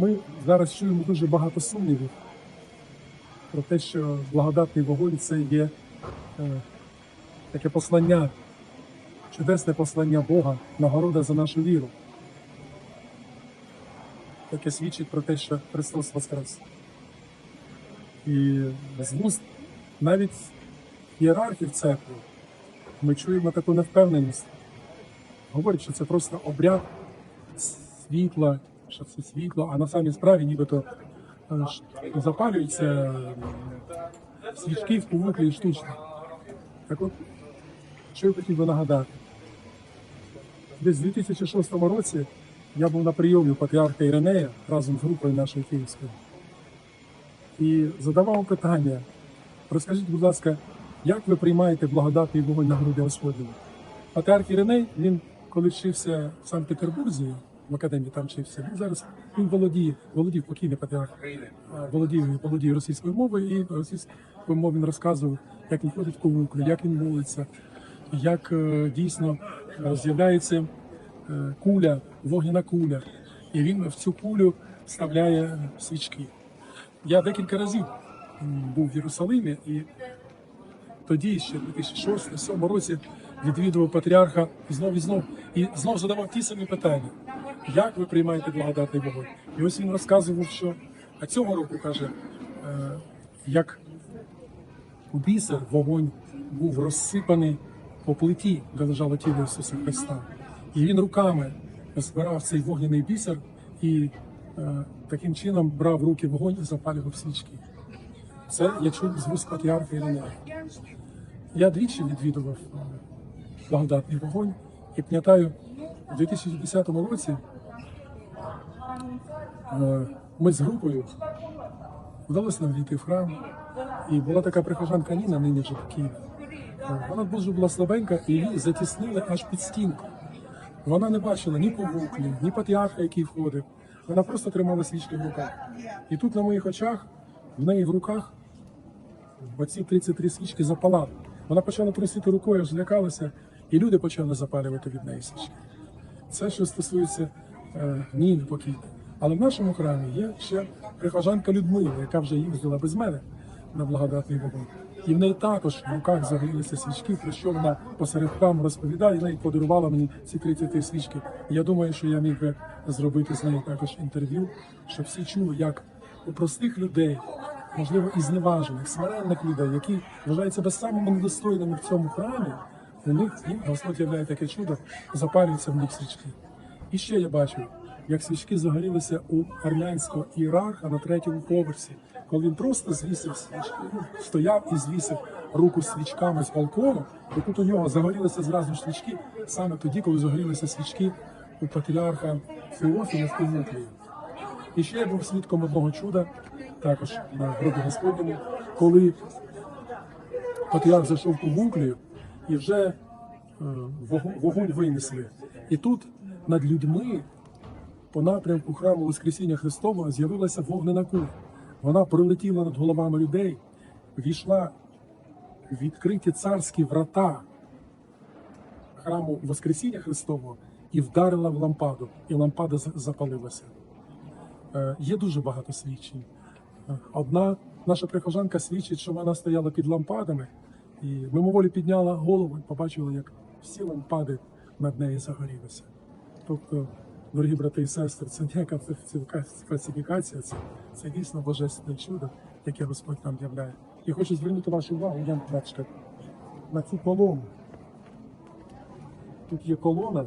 Ми зараз чуємо дуже багато сумнівів про те, що благодатний вогонь це є е, таке послання, чудесне послання Бога, нагорода за нашу віру, яке свідчить про те, що Христос Воскрес. І з вуст навіть ієрархів церкви ми чуємо таку невпевненість. Говорять, що це просто обряд світла, що це світло, а на самій справі нібито е, запалюються свічки в повутлі штучно. Так от, що я хотів би нагадати. Десь у 2006 році я був на прийомі патріарха Іринея разом з групою нашої київської. І задавав питання. Розкажіть, будь ласка, як ви приймаєте благодатний вогонь на груди Господньому? Патріарх Іриней, він коли вчився в Санкт-Петербурзі, в академії там вчився, зараз він володіє, володів покійний патріарх, а, володіє, володіє російською мовою, і російською мовою він розказував, як він ходить в ковуклю, як він молиться, як е, дійсно е, з'являється е, куля, вогняна куля, і він в цю кулю вставляє свічки. Я декілька разів був в Єрусалимі і тоді, ще в 2006-2007 році, відвідував патріарха і знов і знов, і знов задавав ті самі питання. Як ви приймаєте благодатний вогонь? І ось він розказував, що а цього року каже, е, як у бісер вогонь був розсипаний по плиті, де лежало тіло Ісуса Христа. І він руками збирав цей вогняний бісер і е, таким чином брав руки вогонь і запалював свічки. Це я чув з вуст патріарха Іринея. Я двічі відвідував е, благодатний вогонь і пам'ятаю, у 2010 році ми з групою вдалося нам війти в храм, і була така прихожанка Ніна, нині вже в Києві. Е, Вона дуже була слабенька, і її затіснили аж під стінку. Вона не бачила ні повуклі, ні патріарха, який входив. Вона просто тримала свічки в руках. І тут на моїх очах, в неї в руках, оці 33 свічки запалали. Вона почала просити рукою, аж злякалася, і люди почали запалювати від неї свічки. Це що стосується е, Ніни покійної. Але в нашому храмі є ще прихожанка Людмила, яка вже їздила без мене на благодатний вогонь. І в неї також в руках загорілися свічки, про що вона посеред храму розповідає, і неї подарувала мені ці 33 свічки. Я думаю, що я міг би зробити з нею також інтерв'ю, щоб всі чули, як у простих людей, можливо, і зневажених, смиренних людей, які вважають себе самими недостойними в цьому храмі, у них їм Господь являє таке чудо, запалюються в них свічки. І ще я бачив, як свічки загорілися у армянського ієрарха на третьому поверсі, коли він просто звісив свічки, ну, стояв і звісив руку свічками з балкону, і тут у нього загорілися зразу свічки, саме тоді, коли загорілися свічки у патріарха Феофіла в Тимофії. І ще я був свідком одного чуда, також на групі Господньому, коли патріарх зайшов у буклію і вже е, вогонь винесли. І тут над людьми по напрямку храму Воскресіння Христового з'явилася вогнена куля. Вона пролетіла над головами людей, війшла в відкриті царські врата храму Воскресіння Христового і вдарила в лампаду, і лампада запалилася. Е, Є дуже багато свідчень. Е, Одна наша прихожанка свідчить, що вона стояла під лампадами і мимоволі підняла голову і побачила, як всі лампади над нею загорілися. Тобто, дорогі брати і сестри, це ніяка фальсифікація, це, це дійсно божественне чудо, яке Господь нам являє. І хочу звернути вашу увагу, Ян Плачка, на цю колону. Тут є колона.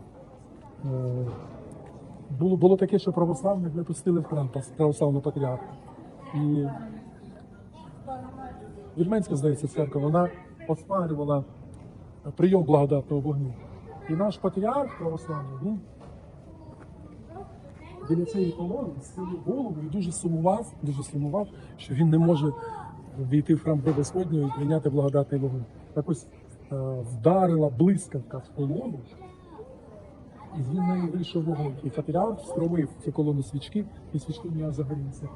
Е, було, було таке, що православних не пустили в храм православного патріарха. І Вільменська, здається, церква, вона оспарювала прийом благодатного вогню. І наш патріарх православний, він біля цієї колони схилив голову і дуже сумував, дуже сумував, що він не може війти в храм Господнього і прийняти благодатний вогонь. Так ось е, вдарила блискавка в колону, і з неї вийшов вогонь. І патріарх стромив цю колону свічки, і свічки нього загорілися.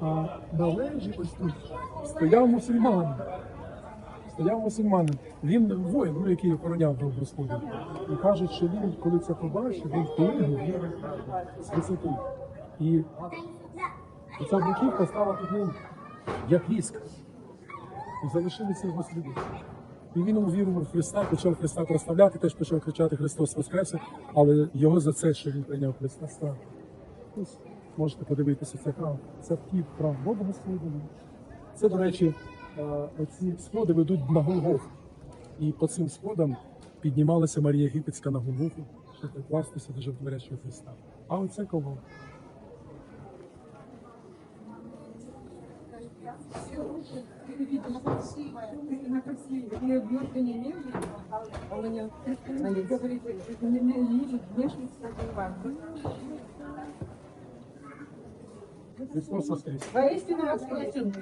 А на лежі ось тут стояв мусульманин. Стояв мусульманин. Він воїн, ну, який охороняв був Господа. І кажуть, що він, коли це побачив, він плигнув з висоти. І ця бруківка стала ним як віск. І залишилися його сліди. І він увірував в Христа, почав Христа прославляти, теж почав кричати Христос Воскресе, але його за це, що він прийняв Христа. Ось можете подивитися цей храм. Це вхід храм Бога Господнього. Це, до речі, оці сходи ведуть на Голгофу. І по цим сходам піднімалася Марія Єгипетська на Голгофу, щоб покластися до животворящого Христа. А оце коло. Она красивая. Я бьет не лежит, а у меня говорит, не лежит, внешне, кстати, важно. Христос Воскрес! Воистину воскресен.